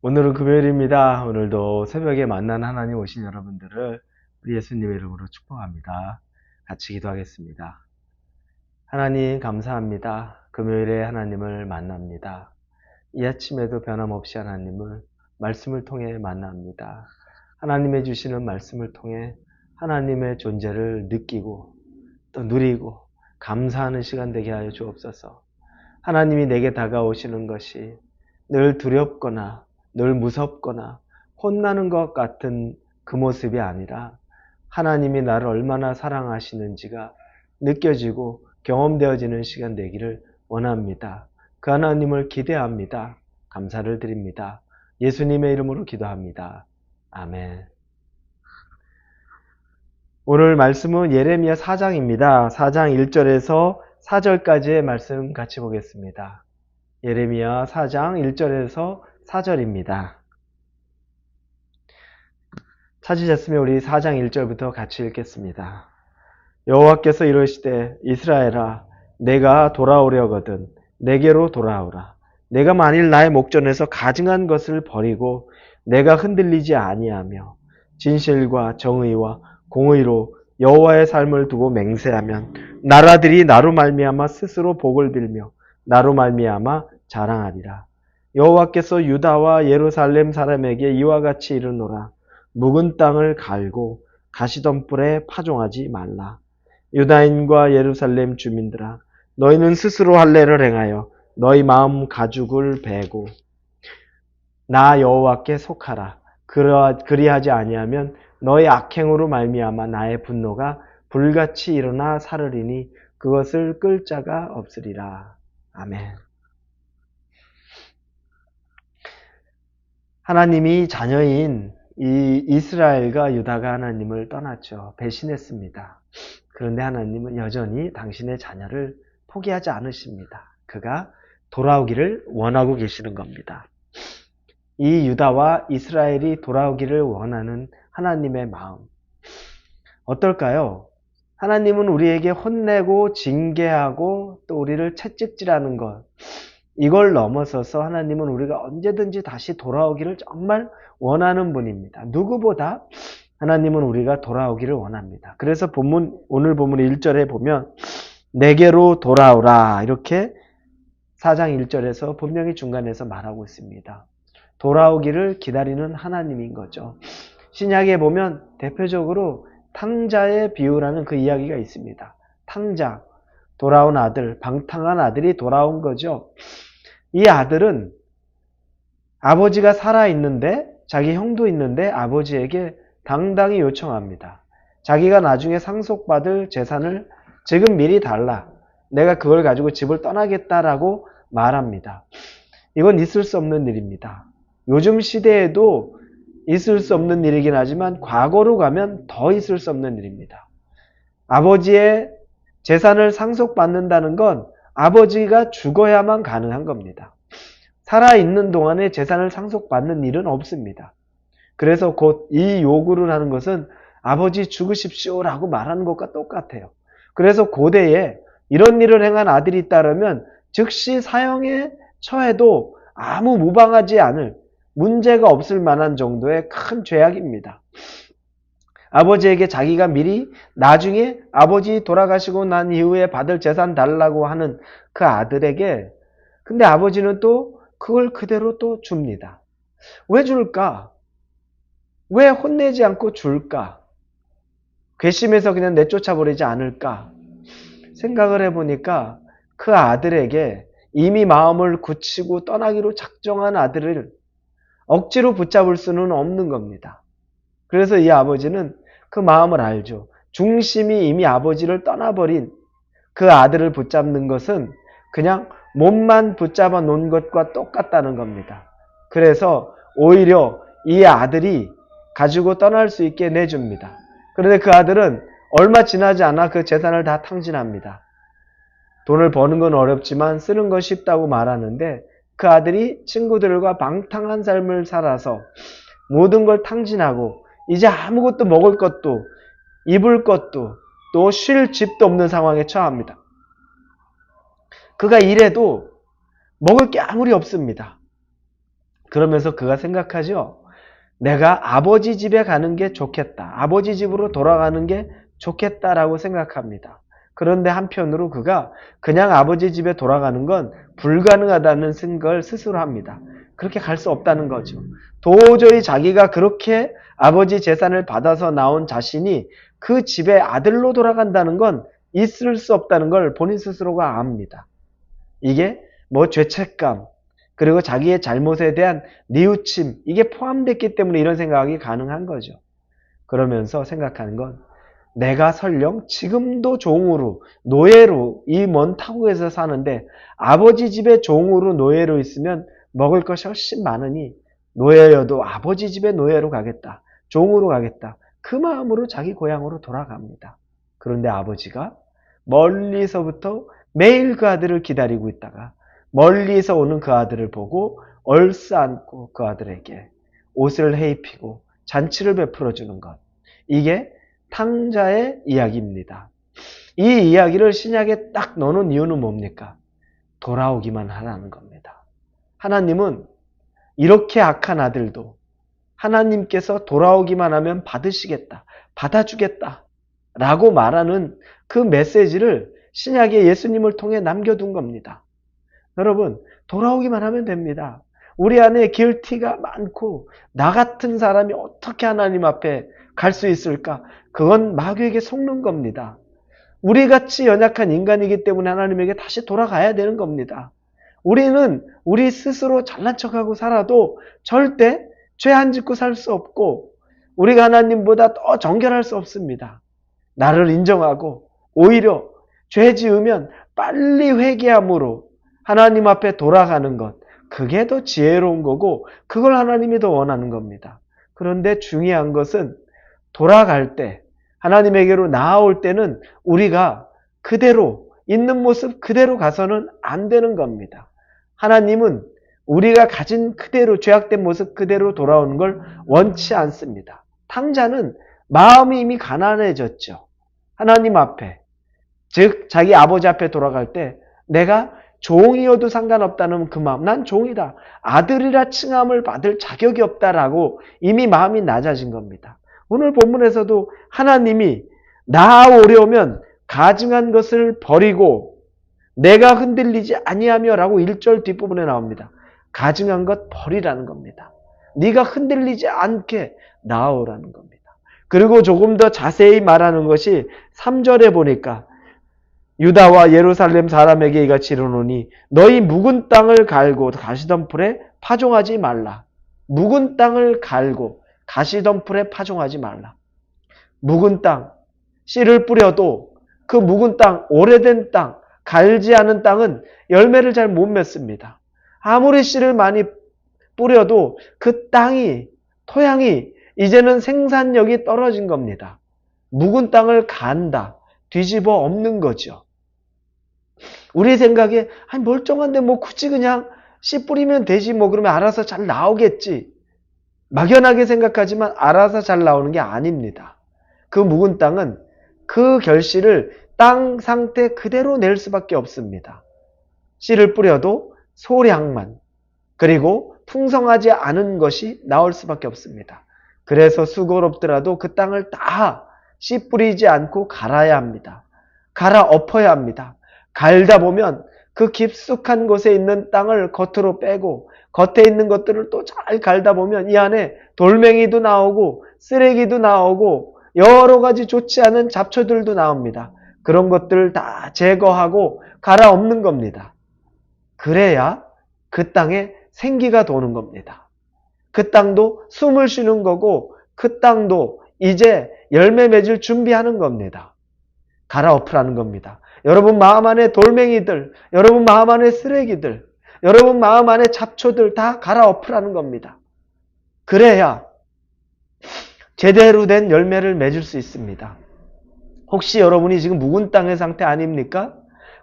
오늘은 금요일입니다. 오늘도 새벽에 만난 하나님 오신 여러분들을 우리 예수님의 이름으로 축복합니다. 같이 기도하겠습니다. 하나님 감사합니다. 금요일에 하나님을 만납니다. 이 아침에도 변함없이 하나님을 말씀을 통해 만납니다. 하나님의 주시는 말씀을 통해 하나님의 존재를 느끼고 또 누리고 감사하는 시간 되게 하여 주옵소서. 하나님이 내게 다가오시는 것이 늘 두렵거나 늘 무섭거나 혼나는 것 같은 그 모습이 아니라 하나님이 나를 얼마나 사랑하시는지가 느껴지고 경험되어지는 시간 되기를 원합니다. 그 하나님을 기대합니다. 감사를 드립니다. 예수님의 이름으로 기도합니다. 아멘. 오늘 말씀은 예레미야 4장입니다. 4장 1절에서 4절까지의 말씀 같이 보겠습니다. 예레미야 4장 1절에서 4절입니다. 찾으셨으면 우리 4장 1절부터 같이 읽겠습니다. 여호와께서 이러시되 이스라엘아 내가 돌아오려거든 내게로 돌아오라. 내가 만일 나의 목전에서 가증한 것을 버리고 내가 흔들리지 아니하며 진실과 정의와 공의로 여호와의 삶을 두고 맹세하면 나라들이 나로 말미암아 스스로 복을 빌며 나로 말미암아 자랑하리라. 여호와께서 유다와 예루살렘 사람에게 이와 같이 이르노라. 묵은 땅을 갈고 가시덤불에 파종하지 말라. 유다인과 예루살렘 주민들아, 너희는 스스로 할례를 행하여 너희 마음 가죽을 베고 나 여호와께 속하라. 그리하지 아니하면 너희 악행으로 말미암아 나의 분노가 불같이 일어나 사르리니 그것을 끌 자가 없으리라. 아멘. 하나님이 자녀인 이 이스라엘과 유다가 하나님을 떠났죠. 배신했습니다. 그런데 하나님은 여전히 당신의 자녀를 포기하지 않으십니다. 그가 돌아오기를 원하고 계시는 겁니다. 이 유다와 이스라엘이 돌아오기를 원하는 하나님의 마음. 어떨까요? 하나님은 우리에게 혼내고 징계하고 또 우리를 채찍질하는 것. 이걸 넘어서서 하나님은 우리가 언제든지 다시 돌아오기를 정말 원하는 분입니다. 누구보다 하나님은 우리가 돌아오기를 원합니다. 그래서 본문, 오늘 본문 1절에 보면, 내게로 돌아오라. 이렇게 4장 1절에서 분명히 중간에서 말하고 있습니다. 돌아오기를 기다리는 하나님인 거죠. 신약에 보면 대표적으로 탕자의 비유라는 그 이야기가 있습니다. 탕자, 돌아온 아들, 방탕한 아들이 돌아온 거죠. 이 아들은 아버지가 살아있는데, 자기 형도 있는데 아버지에게 당당히 요청합니다. 자기가 나중에 상속받을 재산을 지금 미리 달라. 내가 그걸 가지고 집을 떠나겠다라고 말합니다. 이건 있을 수 없는 일입니다. 요즘 시대에도 있을 수 없는 일이긴 하지만 과거로 가면 더 있을 수 없는 일입니다. 아버지의 재산을 상속받는다는 건 아버지가 죽어야만 가능한 겁니다. 살아있는 동안에 재산을 상속받는 일은 없습니다. 그래서 곧 이 요구를 하는 것은 아버지 죽으십시오라고 말하는 것과 똑같아요. 그래서 고대에 이런 일을 행한 아들이 있다면 즉시 사형에 처해도 아무 무방하지 않을 문제가 없을 만한 정도의 큰 죄악입니다. 아버지에게 자기가 미리 나중에 아버지 돌아가시고 난 이후에 받을 재산 달라고 하는 그 아들에게 근데 아버지는 또 그걸 그대로 또 줍니다. 왜 줄까? 왜 혼내지 않고 줄까? 괘씸해서 그냥 내쫓아 버리지 않을까? 생각을 해보니까 그 아들에게 이미 마음을 굳히고 떠나기로 작정한 아들을 억지로 붙잡을 수는 없는 겁니다. 그래서 이 아버지는 그 마음을 알죠. 중심이 이미 아버지를 떠나버린 그 아들을 붙잡는 것은 그냥 몸만 붙잡아 놓은 것과 똑같다는 겁니다. 그래서 오히려 이 아들이 가지고 떠날 수 있게 내줍니다. 그런데 그 아들은 얼마 지나지 않아 그 재산을 다 탕진합니다. 돈을 버는 건 어렵지만 쓰는 건 쉽다고 말하는데 그 아들이 친구들과 방탕한 삶을 살아서 모든 걸 탕진하고 이제 아무것도 먹을 것도 입을 것도 또 쉴 집도 없는 상황에 처합니다. 그가 이래도 먹을 게 아무리 없습니다. 그러면서 그가 생각하죠. 내가 아버지 집에 가는 게 좋겠다. 아버지 집으로 돌아가는 게 좋겠다라고 생각합니다. 그런데 한편으로 그가 그냥 아버지 집에 돌아가는 건 불가능하다는 생각을 스스로 합니다. 그렇게 갈 수 없다는 거죠. 도저히 자기가 그렇게 아버지 재산을 받아서 나온 자신이 그 집의 아들로 돌아간다는 건 있을 수 없다는 걸 본인 스스로가 압니다. 이게 뭐 죄책감, 그리고 자기의 잘못에 대한 뉘우침, 이게 포함됐기 때문에 이런 생각이 가능한 거죠. 그러면서 생각하는 건 내가 설령 지금도 종으로, 노예로 이 먼 타국에서 사는데 아버지 집에 종으로 노예로 있으면 먹을 것이 훨씬 많으니 노예여도 아버지 집에 노예로 가겠다. 종으로 가겠다. 그 마음으로 자기 고향으로 돌아갑니다. 그런데 아버지가 멀리서부터 매일 그 아들을 기다리고 있다가 멀리서 오는 그 아들을 보고 얼싸안고 그 아들에게 옷을 해입히고 잔치를 베풀어 주는 것. 이게 탕자의 이야기입니다. 이 이야기를 신약에 딱 넣는 이유는 뭡니까? 돌아오기만 하라는 겁니다. 하나님은 이렇게 악한 아들도 하나님께서 돌아오기만 하면 받으시겠다, 받아주겠다 라고 말하는 그 메시지를 신약의 예수님을 통해 남겨둔 겁니다. 여러분, 돌아오기만 하면 됩니다. 우리 안에 길티가 많고 나 같은 사람이 어떻게 하나님 앞에 갈 수 있을까? 그건 마귀에게 속는 겁니다. 우리 같이 연약한 인간이기 때문에 하나님에게 다시 돌아가야 되는 겁니다. 우리는 우리 스스로 잘난 척하고 살아도 절대 죄 안 짓고 살 수 없고 우리가 하나님보다 더 정결할 수 없습니다. 나를 인정하고 오히려 죄 지으면 빨리 회개함으로 하나님 앞에 돌아가는 것 그게 더 지혜로운 거고 그걸 하나님이 더 원하는 겁니다. 그런데 중요한 것은 돌아갈 때 하나님에게로 나아올 때는 우리가 그대로 있는 모습 그대로 가서는 안 되는 겁니다. 하나님은 우리가 가진 그대로 죄악된 모습 그대로 돌아오는 걸 원치 않습니다. 탕자는 마음이 이미 가난해졌죠. 하나님 앞에 즉 자기 아버지 앞에 돌아갈 때 내가 종이어도 상관없다는 그 마음 난 종이다 아들이라 칭함을 받을 자격이 없다라고 이미 마음이 낮아진 겁니다. 오늘 본문에서도 하나님이 나오려면 가증한 것을 버리고 내가 흔들리지 아니하며라고 1절 뒷부분에 나옵니다. 가증한 것 버리라는 겁니다. 네가 흔들리지 않게 나오라는 겁니다. 그리고 조금 더 자세히 말하는 것이 3절에 보니까 유다와 예루살렘 사람에게 이같이 이르노니 너희 묵은 땅을 갈고 가시덤불에 파종하지 말라. 묵은 땅을 갈고 가시덤불에 파종하지 말라. 묵은 땅, 씨를 뿌려도 그 묵은 땅, 오래된 땅, 갈지 않은 땅은 열매를 잘 못 맺습니다. 아무리 씨를 많이 뿌려도 그 땅이, 토양이 이제는 생산력이 떨어진 겁니다. 묵은 땅을 간다, 뒤집어 엎는 거죠. 우리 생각에 아니 멀쩡한데 뭐 굳이 그냥 씨 뿌리면 되지 뭐 그러면 알아서 잘 나오겠지. 막연하게 생각하지만 알아서 잘 나오는 게 아닙니다. 그 묵은 땅은 그 결실을 땅 상태 그대로 낼 수밖에 없습니다. 씨를 뿌려도 소량만 그리고 풍성하지 않은 것이 나올 수밖에 없습니다. 그래서 수고롭더라도 그 땅을 다 씨 뿌리지 않고 갈아야 합니다. 갈아 엎어야 합니다. 갈다 보면 그 깊숙한 곳에 있는 땅을 겉으로 빼고 겉에 있는 것들을 또 잘 갈다 보면 이 안에 돌멩이도 나오고 쓰레기도 나오고 여러 가지 좋지 않은 잡초들도 나옵니다. 그런 것들을 다 제거하고 갈아엎는 겁니다. 그래야 그 땅에 생기가 도는 겁니다. 그 땅도 숨을 쉬는 거고 그 땅도 이제 열매 맺을 준비하는 겁니다. 갈아엎으라는 겁니다. 여러분 마음 안에 돌멩이들, 여러분 마음 안에 쓰레기들, 여러분 마음 안에 잡초들 다 갈아엎으라는 겁니다. 그래야 제대로 된 열매를 맺을 수 있습니다. 혹시 여러분이 지금 묵은 땅의 상태 아닙니까?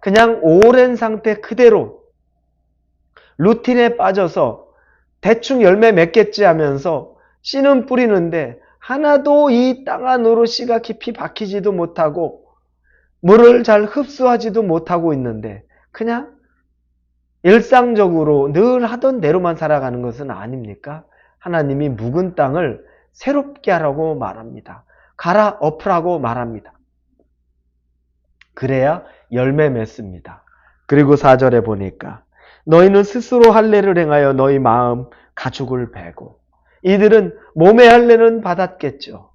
그냥 오랜 상태 그대로 루틴에 빠져서 대충 열매 맺겠지 하면서 씨는 뿌리는데 하나도 이 땅 안으로 씨가 깊이 박히지도 못하고 물을 잘 흡수하지도 못하고 있는데 그냥 일상적으로 늘 하던 대로만 살아가는 것은 아닙니까? 하나님이 묵은 땅을 새롭게 하라고 말합니다. 갈아 엎으라고 말합니다. 그래야 열매 맺습니다. 그리고 4절에 보니까 너희는 스스로 할례를 행하여 너희 마음 가죽을 베고 이들은 몸의 할례는 받았겠죠.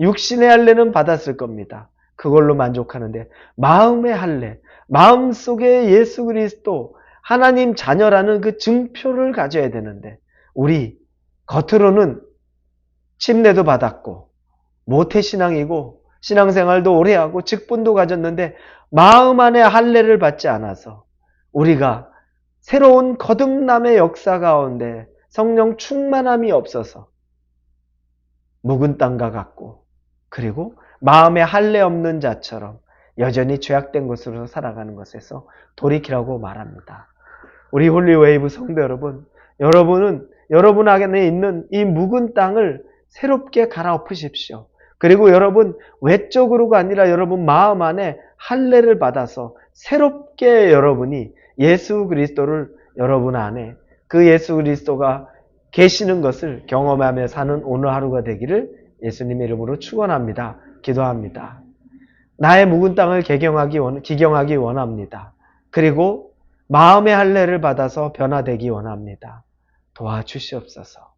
육신의 할례는 받았을 겁니다. 그걸로 만족하는데 마음의 할례, 마음 속에 예수 그리스도 하나님 자녀라는 그 증표를 가져야 되는데 우리 겉으로는 침례도 받았고 모태신앙이고 신앙생활도 오래 하고 직분도 가졌는데 마음 안에 할례를 받지 않아서 우리가 새로운 거듭남의 역사 가운데 성령 충만함이 없어서 묵은 땅과 같고 그리고 마음에 할례 없는 자처럼 여전히 죄악된 것으로 살아가는 것에서 돌이키라고 말합니다. 우리 홀리웨이브 성도 여러분, 여러분은 여러분 안에 있는 이 묵은 땅을 새롭게 갈아엎으십시오. 그리고 여러분 외적으로가 아니라 여러분 마음 안에 할례를 받아서 새롭게 여러분이 예수 그리스도를 여러분 안에 그 예수 그리스도가 계시는 것을 경험하며 사는 오늘 하루가 되기를 예수님의 이름으로 축원합니다. 기도합니다. 나의 묵은 땅을 개경하기 원, 기경하기 원합니다. 그리고 마음의 할례를 받아서 변화되기 원합니다. 도와주시옵소서.